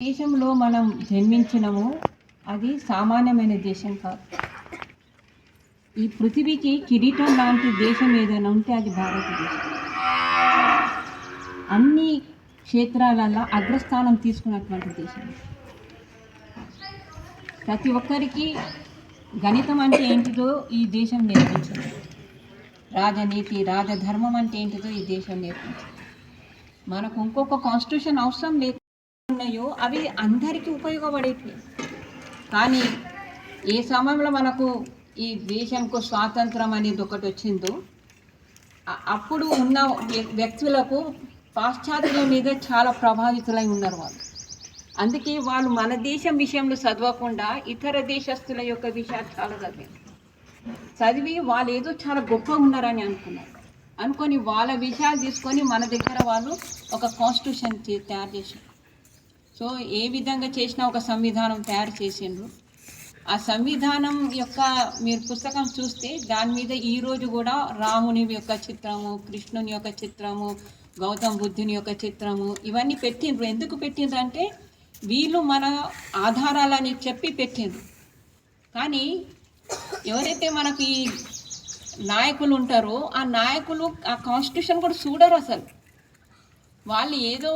దేశంలో మనం జన్మించినము అది సామాన్యమైన దేశం కాదు. ఈ పృథివీకి కిరీటం లాంటి దేశం ఏదైనా ఉంటే అది భారతదేశం. అన్ని క్షేత్రాలలో అగ్రస్థానం తీసుకున్నటువంటి దేశం ప్రతి ఒక్కరికి గణితం అంటే ఏంటిదో ఈ దేశం నేర్పించింది రాజనీతి రాజధర్మం అంటే ఏంటిదో ఈ దేశం నేర్పించింది మనకు ఇంకొక కాన్స్టిట్యూషన్ అవసరం లేదు ఉన్నాయో అవి అందరికీ ఉపయోగపడేవి కానీ ఏ సమయంలో మనకు ఈ దేశంకు స్వాతంత్రం అనేది ఒకటి వచ్చిందో అప్పుడు ఉన్న వ్యక్తులకు పాశ్చాత్యుల మీద చాలా ప్రభావితులై ఉన్నారు వాళ్ళు. అందుకే వాళ్ళు మన దేశం విషయంలో చదవకుండా ఇతర దేశస్తుల యొక్క విషయాలు చాలా చదివారు. చదివి వాళ్ళు ఏదో చాలా గొప్పగా ఉన్నారని అనుకున్నారు. అనుకొని వాళ్ళ విషయాలు తీసుకొని మన దగ్గర వాళ్ళు ఒక కాన్స్టిట్యూషన్ తయారు చేశారు. సో ఏ విధంగా చేసినా ఒక సంవిధానం తయారు చేసిండ్రు. ఆ సంవిధానం యొక్క మీరు పుస్తకం చూస్తే దాని మీద ఈరోజు కూడా రాముని యొక్క చిత్రము కృష్ణుని యొక్క చిత్రము గౌతమ్ బుద్ధుని యొక్క చిత్రము ఇవన్నీ పెట్టిండ్రు. ఎందుకు పెట్టిండ్రు అంటే వీళ్ళు మన ఆధారాలని చెప్పి పెట్టిండ్రు. కానీ ఎవరైతే మనకి ఈ నాయకులు ఉంటారో ఆ నాయకులు ఆ కాన్స్టిట్యూషన్ కూడా చూడరు అసలు. వాళ్ళు ఏదో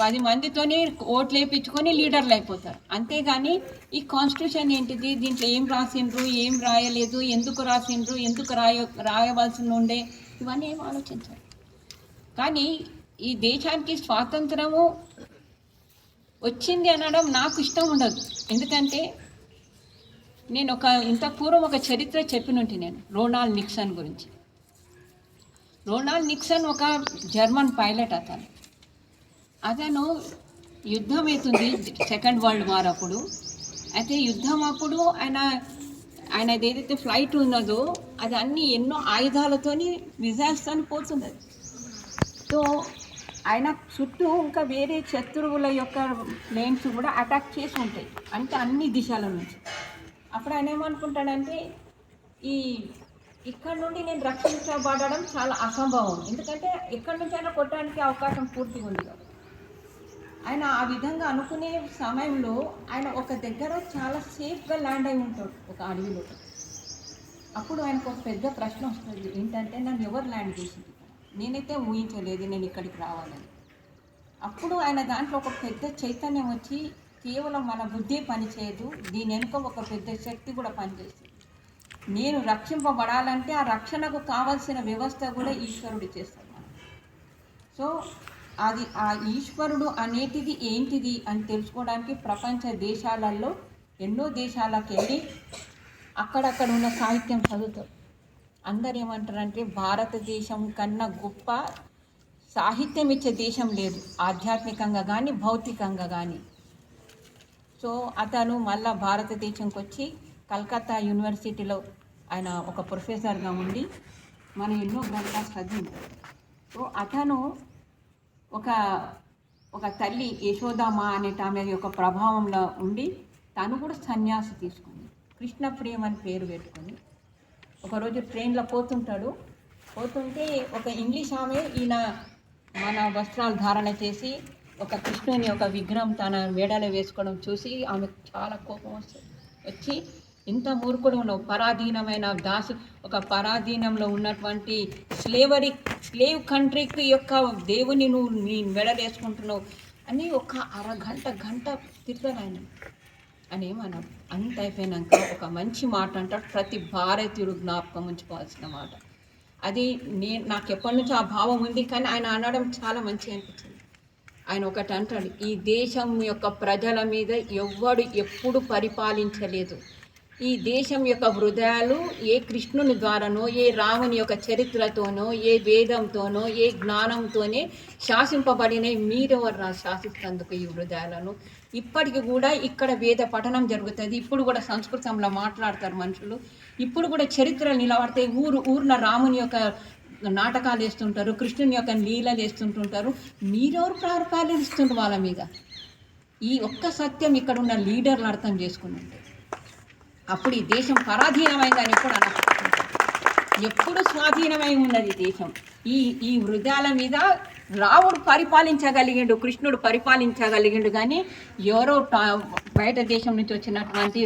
పది మందితోనే ఓట్లు వేయించుకొని లీడర్లు అయిపోతారు. అంతేగాని ఈ కాన్స్టిట్యూషన్ ఏంటిది? దీంట్లో ఏం రాసిండ్రు? ఏం రాయలేదు? ఎందుకు రాసిండ్రు? ఎందుకు రాయ రాయవలసి ఉండే? ఇవన్నీ ఏం ఆలోచించారు. కానీ ఈ దేశానికి స్వాతంత్రము వచ్చింది అనడం నాకు ఇష్టం ఉండదు. ఎందుకంటే నేను ఒక ఇంత పూర్వం ఒక చరిత్ర చెప్పినుంటి నేను రోనాల్డ్ నిక్సన్ గురించి. రోనాల్డ్ నిక్సన్ ఒక జర్మన్ పైలట్ అతను. అతను యుద్ధం అవుతుంది సెకండ్ వరల్డ్ వార్ అప్పుడు. అయితే యుద్ధం అప్పుడు ఆయన ఆయన ఏదైతే ఫ్లైట్ ఉన్నదో అది అన్ని ఎన్నో ఆయుధాలతోని మిజైల్స్తో పోతున్నది. సో ఆయన చుట్టూ ఇంకా వేరే శత్రువుల యొక్క ప్లేన్స్ కూడా అటాక్ చేసి ఉంటాయి. అంటే అన్ని దిశల నుంచి. అప్పుడు ఆయన ఏమనుకుంటాడంటే ఈ ఇక్కడ నుండి నేను రక్షించబడడం చాలా అసంభవం. ఎందుకంటే ఎక్కడి నుంచి అయినా కొట్టడానికి అవకాశం పూర్తిగా ఉంది. కాబట్టి ఆయన ఆ విధంగా అనుకునే సమయంలో ఆయన ఒక దగ్గర చాలా సేఫ్గా ల్యాండ్ అయి ఉంటాడు ఒక అడవిలో. అప్పుడు ఆయనకు ఒక పెద్ద ప్రశ్న వస్తుంది ఏంటంటే నన్ను ఎవరు ల్యాండ్ చేసింది? నేనైతే ఊహించలేదు నేను ఇక్కడికి రావాలని. అప్పుడు ఆయన దాంట్లో ఒక పెద్ద చైతన్యం వచ్చి కేవలం మన బుద్ధి పనిచేయదు దీని వెనుక ఒక పెద్ద శక్తి కూడా పనిచేస్తుంది నేను రక్షింపబడాలంటే ఆ రక్షణకు కావాల్సిన వ్యవస్థ కూడా ఈశ్వరుడు చేస్తాడు. సో అది ఆ ఈశ్వరుడు అనేటిది ఏంటిది అని తెలుసుకోవడానికి ప్రపంచ దేశాలలో ఎన్నో దేశాలకు వెళ్ళి అక్కడక్కడ ఉన్న సాహిత్యం చదువుతారు. అందరు ఏమంటారంటే భారతదేశం కన్నా గొప్ప సాహిత్యం ఇచ్చే దేశం లేదు. ఆధ్యాత్మికంగా కానీ భౌతికంగా కానీ సో అతను మళ్ళా భారతదేశంకి వచ్చి కలకత్తా యూనివర్సిటీలో ఆయన ఒక ప్రొఫెసర్గా ఉండి మనం ఎన్నో గ్రంథాలు చదివింటారు సో అతను ఒక ఒక తల్లి యశోదామ అనే ఆమె యొక్క ప్రభావంలో ఉండి తను కూడా సన్యాసి తీసుకుంది. కృష్ణ ప్రేమ అని పేరు పెట్టుకొని. ఒకరోజు ట్రైన్లో పోతుంటాడు. పోతుంటే ఒక ఇంగ్లీష్ ఆమె ఈయన మన వస్త్రాలు ధారణ చేసి ఒక కృష్ణుని ఒక విగ్రహం తన మేడలో వేసుకోవడం చూసి ఆమెకు చాలా కోపం వస్తుంది వచ్చి ఇంత మూర్ఖుడు ఉన్నావు. పరాధీనమైన దాసు ఒక పరాధీనంలో ఉన్నటువంటి స్లేవరీ స్లేవ్ కంట్రీకి యొక్క దేవుని నువ్వు నీ మెడలేసుకుంటున్నావు అని ఒక అరగంట గంట తిరుగుతాడు ఆయన. అని మనం అంత అయిపోయినాక ఒక మంచి మాట అంటాడు ప్రతి భారతీయుడు జ్ఞాపకం ఉంచుకోవాల్సిన మాట. అది నేను నాకు ఎప్పటి నుంచో ఆ భావం ఉంది కానీ ఆయన అనడం చాలా మంచిగా అనిపించింది. ఆయన ఒకటి అంటాడు ఈ దేశం యొక్క ప్రజల మీద ఎవ్వడు ఎప్పుడు పరిపాలించలేదు. ఈ దేశం యొక్క హృదయాలు ఏ కృష్ణుని ద్వారానో ఏ రాముని యొక్క చరిత్రతోనో ఏ వేదంతోనో ఏ జ్ఞానంతోనే శాసింపబడినవి మీరెవరు రా శాసిస్తందుకు ఈ హృదయాలను? ఇప్పటికి కూడా ఇక్కడ వేద పఠనం జరుగుతుంది. ఇప్పుడు కూడా సంస్కృతంలో మాట్లాడతారు మనుషులు. ఇప్పుడు కూడా చరిత్రలు నిలబడతాయి ఊరు ఊరిన రాముని యొక్క నాటకాలు వేస్తుంటారు కృష్ణుని యొక్క లీలలు వేస్తుంటుంటారు. మీరెవరు పరిపాలిస్తుంటారు వాళ్ళ మీద? ఈ ఒక్క సత్యం ఇక్కడ ఉన్న లీడర్లు అర్థం చేసుకుని ఉంటే. అప్పుడు ఈ దేశం పరాధీనమైందని కూడా అనకపోతుంది ఎప్పుడు స్వాధీనమై ఉన్నది దేశం. ఈ ఈ వృధాల మీద రాముడు పరిపాలించగలిగిండు కృష్ణుడు పరిపాలించగలిగిండు కానీ ఎవరో బయట దేశం నుంచి వచ్చినటువంటి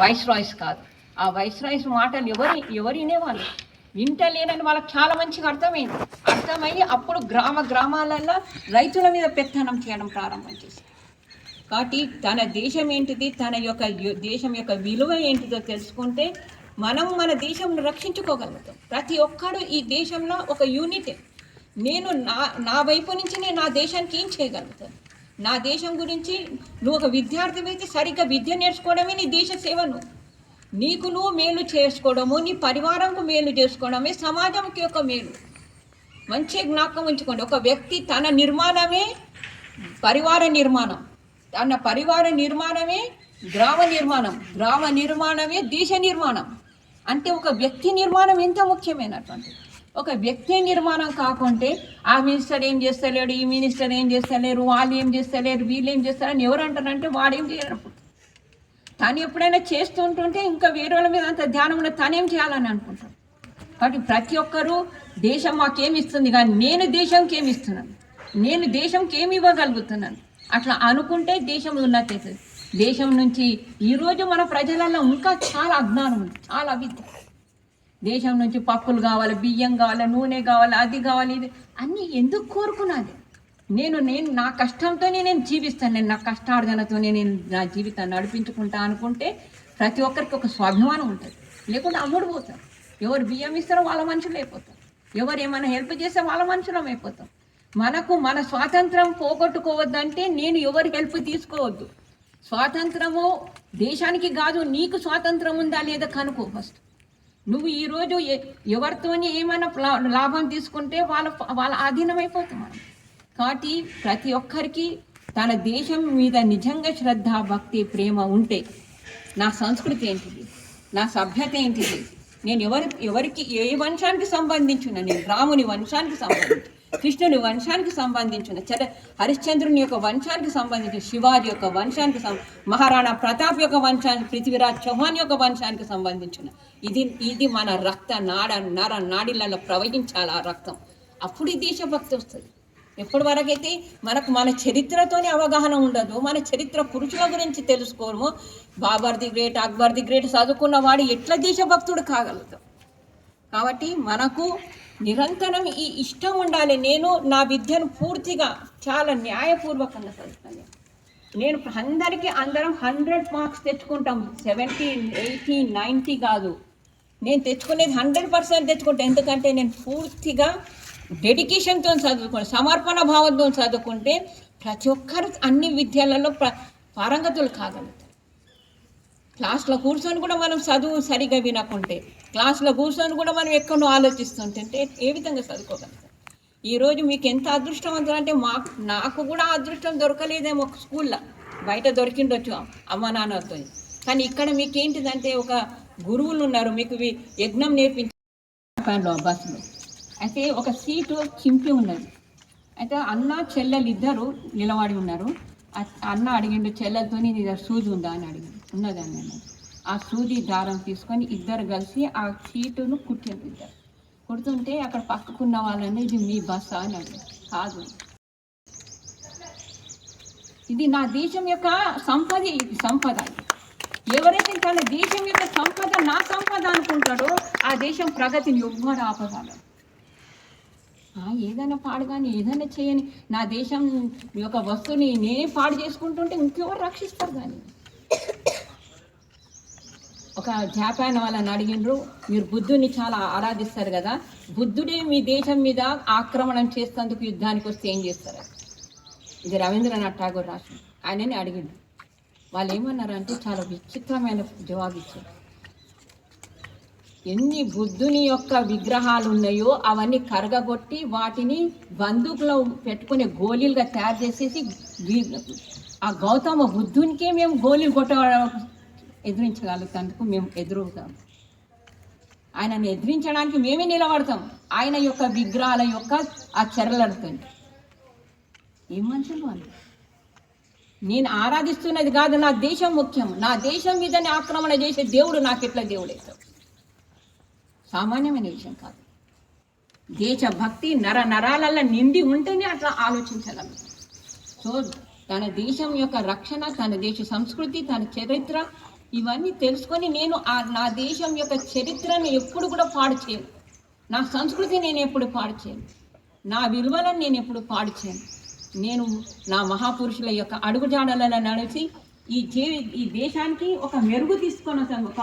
వైస్ రాయ్స్ కాదు. ఆ వైస్ రాయ్స్ మాటలు ఎవరు ఎవరు వినేవాళ్ళు? వింటలేనని వాళ్ళకి చాలా మంచిగా అర్థమైంది. అర్థమయ్యి అప్పుడు గ్రామ గ్రామాలలో రైతుల మీద పెత్తనం చేయడం ప్రారంభం చేశారు. కాబట్టి తన దేశం ఏంటిది? తన యొక్క దేశం యొక్క విలువ ఏంటిదో తెలుసుకుంటే మనం మన దేశంను రక్షించుకోగలుగుతాం. ప్రతి ఒక్కడు ఈ దేశంలో ఒక యూనిటే. నేను నా నా వైపు నుంచి నేను నా దేశానికి ఏం చేయగలుగుతాను? నా దేశం గురించి నువ్వు ఒక విద్యార్థి అయితే సరిగ్గా విద్య నేర్చుకోవడమే నీ దేశ సేవను. నీకు నువ్వు మేలు చేసుకోవడము నీ పరివారంకు మేలు చేసుకోవడమే సమాజంకి యొక్క మేలు. మంచి జ్ఞాపకం ఉంచుకోండి. ఒక వ్యక్తి తన నిర్మాణమే పరివార నిర్మాణం. అన్న పరివార నిర్మాణమే గ్రామ నిర్మాణం. గ్రామ నిర్మాణమే దేశ నిర్మాణం. అంటే ఒక వ్యక్తి నిర్మాణం ఎంత ముఖ్యమైనటువంటి? ఒక వ్యక్తి నిర్మాణం కాకుంటే ఆ మినిస్టర్ ఏం చేస్తలేడు ఈ మినిస్టర్ ఏం చేస్తలేరు వాళ్ళు ఏం చేస్తలేరు వీళ్ళు ఏం చేస్తారని ఎవరు అంటారంటే వాడేం చేయరు తను ఎప్పుడైనా చేస్తుంటుంటే ఇంకా వేరే వాళ్ళ మీద అంత ధ్యానం ఉన్న తనేం చేయాలని అనుకుంటాడు? కాబట్టి ప్రతి ఒక్కరూ దేశం మాకేమి ఇస్తుంది కానీ నేను దేశంకి ఏమి ఇస్తున్నాను. నేను దేశంకి ఏమి ఇవ్వగలుగుతున్నాను. అట్లా అనుకుంటే దేశంలో ఉన్నట్టు అవుతుంది దేశం నుంచి ఈరోజు మన ప్రజలలో ఇంకా చాలా అజ్ఞానం ఉంది చాలా అవిద్య. దేశం నుంచి పప్పులు కావాలి బియ్యం కావాలి నూనె కావాలి అది కావాలి ఇది. అన్నీ ఎందుకు కోరుకున్నది? నేను నేను నా కష్టంతోనే నేను జీవిస్తాను. నేను నా కష్టార్జనతోనే నేను నా జీవితాన్ని నడిపించుకుంటా అనుకుంటే ప్రతి ఒక్కరికి ఒక స్వాభిమానం ఉంటుంది. లేకుంటే అమ్ముడు పోతారు ఎవరు బియ్యం ఇస్తారో వాళ్ళ మనుషులు అయిపోతారు. ఎవరు ఏమైనా హెల్ప్ చేస్తే వాళ్ళ మనుషులం అయిపోతాం. మనకు మన స్వాతంత్రం పోగొట్టుకోవద్దంటే నేను ఎవరి హెల్ప్ తీసుకోవద్దు. స్వాతంత్రము దేశానికి కాదు నీకు స్వాతంత్రం ఉందా లేదా కనుకో ఫస్ట్ నువ్వు ఈరోజు ఎవరితోనే ఎవరితోని ఏమైనా లాభం తీసుకుంటే వాళ్ళ వాళ్ళ ఆధీనమైపోతాం మనం. కాబట్టి ప్రతి ఒక్కరికి తన దేశం మీద నిజంగా శ్రద్ధ భక్తి ప్రేమ ఉంటే నా సంస్కృతి ఏంటిది? నా సభ్యత ఏంటిది? నేను ఎవరి ఎవరికి ఏ వంశానికి సంబంధించిన? నేను రాముని వంశానికి సంబంధించిన. కృష్ణుని వంశానికి సంబంధించిన చర హరిశ్చంద్రుని యొక్క వంశానికి సంబంధించిన శివాజీ యొక్క వంశానికి మహారాణా ప్రతాప్ యొక్క వంశానికి పృథ్వీరాజ్ చౌహాన్ యొక్క వంశానికి సంబంధించిన. ఇది ఇది మన రక్త నాడ నర నాడిలలో ప్రవహించాలి ఆ రక్తం. అప్పుడు ఈ దేశభక్తి వస్తుంది. ఎప్పటి వరకైతే మనకు మన చరిత్రతోనే అవగాహన ఉండదు మన చరిత్ర పురుషుల గురించి తెలుసుకోము Babur the great Akbar the great చదువుకున్న వాడు ఎట్లా దేశభక్తుడు కాగలదు కాబట్టి మనకు నిరంతరం ఈ ఇష్టం ఉండాలి. నేను నా విద్యను పూర్తిగా చాలా న్యాయపూర్వకంగా చదువుతాను. నేను అందరికీ అందరం హండ్రెడ్ మార్క్స్ తెచ్చుకుంటాం. సెవెంటీ ఎయిటీ నైంటీ కాదు. నేను తెచ్చుకునేది హండ్రెడ్ పర్సెంట్ తెచ్చుకుంటాను ఎందుకంటే నేను పూర్తిగా డెడికేషన్తో చదువుకుంటాను సమర్పణ భావంతో చదువుకుంటే ప్రతి ఒక్కరు అన్ని విద్యలలో ప్ర పారంగతులు కాగలుగుతారు. క్లాస్లో కూర్చొని కూడా మనం చదువు సరిగా వినకుంటే. క్లాస్లో కూర్చొని కూడా మనం ఎక్కడో ఆలోచిస్తుంటే ఏ విధంగా చదువుకోగలుగుతాం ఈరోజు మీకు ఎంత అదృష్టం అంటే మాకు నాకు కూడా అదృష్టం దొరకలేదేమో ఒక స్కూల్లో. బయట దొరికిండొచ్చు అమ్మ నాన్నతో కానీ ఇక్కడ మీకు ఏంటిదంటే ఒక గురువులు ఉన్నారు మీకు యజ్ఞం నేర్పించారు బస్సులో. అయితే ఒక సీటు చింపి ఉన్నది అయితే అన్న చెల్లెలు ఇద్దరు నిలబడి ఉన్నారు. అన్న అడిగిండు చెల్లెలతో నీ దగ్గర సూది ఉందా? అని అడిగిండు. ఉన్నదని అన్నది ఆ సూది దారం తీసుకొని ఇద్దరు కలిసి ఆ సీటును కుట్టారు ఇద్దరు కుడుతుంటే అక్కడ పక్కకున్న వాళ్ళని ఇది మీ బస్సా అని అడిగారు. కాదు. ఇది నా దేశం యొక్క సంపద ఇది సంపద. ఎవరైతే తన దేశం యొక్క సంపద నా సంపద అనుకుంటాడో ఆ దేశం ప్రగతిని ఎవ్వరు ఆపగలరు. ఏదైనా పాడు కానీ ఏదైనా చేయని నా దేశం యొక్క వస్తువుని నేనే పాడు చేసుకుంటుంటే ఇంకెవరు రక్షిస్తారు కానీ ఒక జాపాన్ వాళ్ళని అడిగిండ్రు మీరు బుద్ధుని చాలా ఆరాధిస్తారు కదా బుద్ధుడే మీ దేశం మీద ఆక్రమణం చేసేందుకు యుద్ధానికి వస్తే ఏం చేస్తారు? ఇది రవీంద్రనాథ్ ఠాగూర్ రాసిన. ఆయనని అడిగిండు. వాళ్ళు ఏమన్నారంటే చాలా విచిత్రమైన జవాబు ఇచ్చారు. ఎన్ని బుద్ధుని యొక్క విగ్రహాలు ఉన్నాయో అవన్నీ కరగగొట్టి వాటిని బందూకులో పెట్టుకునే గోళీలుగా తయారు చేసేసి ఆ గౌతమ బుద్ధునికే మేము గోళీలు కొట్ట ఎదిరించగలుగుతందుకు మేము ఎదురవుతాం. ఆయనను ఎదిరించడానికి మేమే నిలబడతాం. ఆయన యొక్క విగ్రహాల యొక్క ఆ చెరలడుతుంది ఏం మనుషులు వాళ్ళు? నేను ఆరాధిస్తున్నది కాదు నా దేశం ముఖ్యం. నా దేశం మీదనే ఆక్రమణ చేసే దేవుడు నాకెట్లా దేవుడు అవుతాడు సామాన్యమైన విషయం కాదు. దేశభక్తి నర నరాలలో నిండి ఉంటేనే అట్లా ఆలోచించగలం. సో తన దేశం యొక్క రక్షణ తన దేశ సంస్కృతి తన చరిత్ర ఇవన్నీ తెలుసుకొని నేను ఆ నా దేశం యొక్క చరిత్రను ఎప్పుడు కూడా పాడు చేయను. నా సంస్కృతి నేను ఎప్పుడు పాడు చేయను. నా విలువలను నేను ఎప్పుడు పాడు చేయను. నేను నా మహాపురుషుల యొక్క అడుగుజాడలను నడిచి ఈ జీ ఈ దేశానికి ఒక మెరుగు తీసుకొని ఒక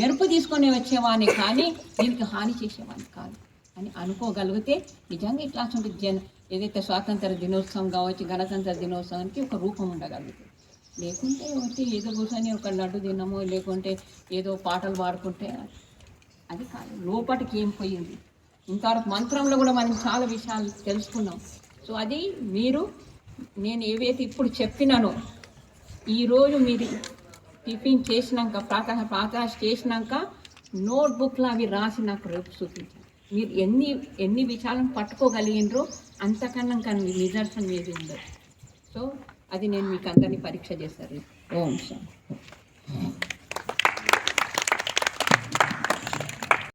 మెరుపు తీసుకొని వచ్చేవాడిని కానీ దీనికి హాని చేసేవాడిని కాదు అని అనుకోగలిగితే నిజంగా ఇట్లాంటి జన ఏదైతే స్వాతంత్ర దినోత్సవం కావచ్చు గణతంత్ర దినోత్సవానికి ఒక రూపం ఉండగలుగుతుంది. లేకుంటే వచ్చి ఏదో కూర్చొని ఒక లడ్డు తినము లేకుంటే ఏదో పాటలు పాడుకుంటే అది కాదు. లోపటికి ఏం పోయింది? ఇంతవరకు మంత్రంలో కూడా మనం చాలా విషయాలు తెలుసుకున్నాం. సో అది మీరు నేను ఏవైతే ఇప్పుడు చెప్పినానో ఈరోజు మీరు టిఫిన్ చేసినాక ప్రాతः ప్రాతः చేసినాక నోట్బుక్లో అవి రాసి నాకు రేపు చూపించాను మీరు ఎన్ని ఎన్ని విషయాలను పట్టుకోగలిగినరో అంతకన్నా కానీ నిదర్శనం ఏది ఉండదు. సో అది నేను మీకు అందరినీ పరీక్ష చేశాను ఓం శాంతి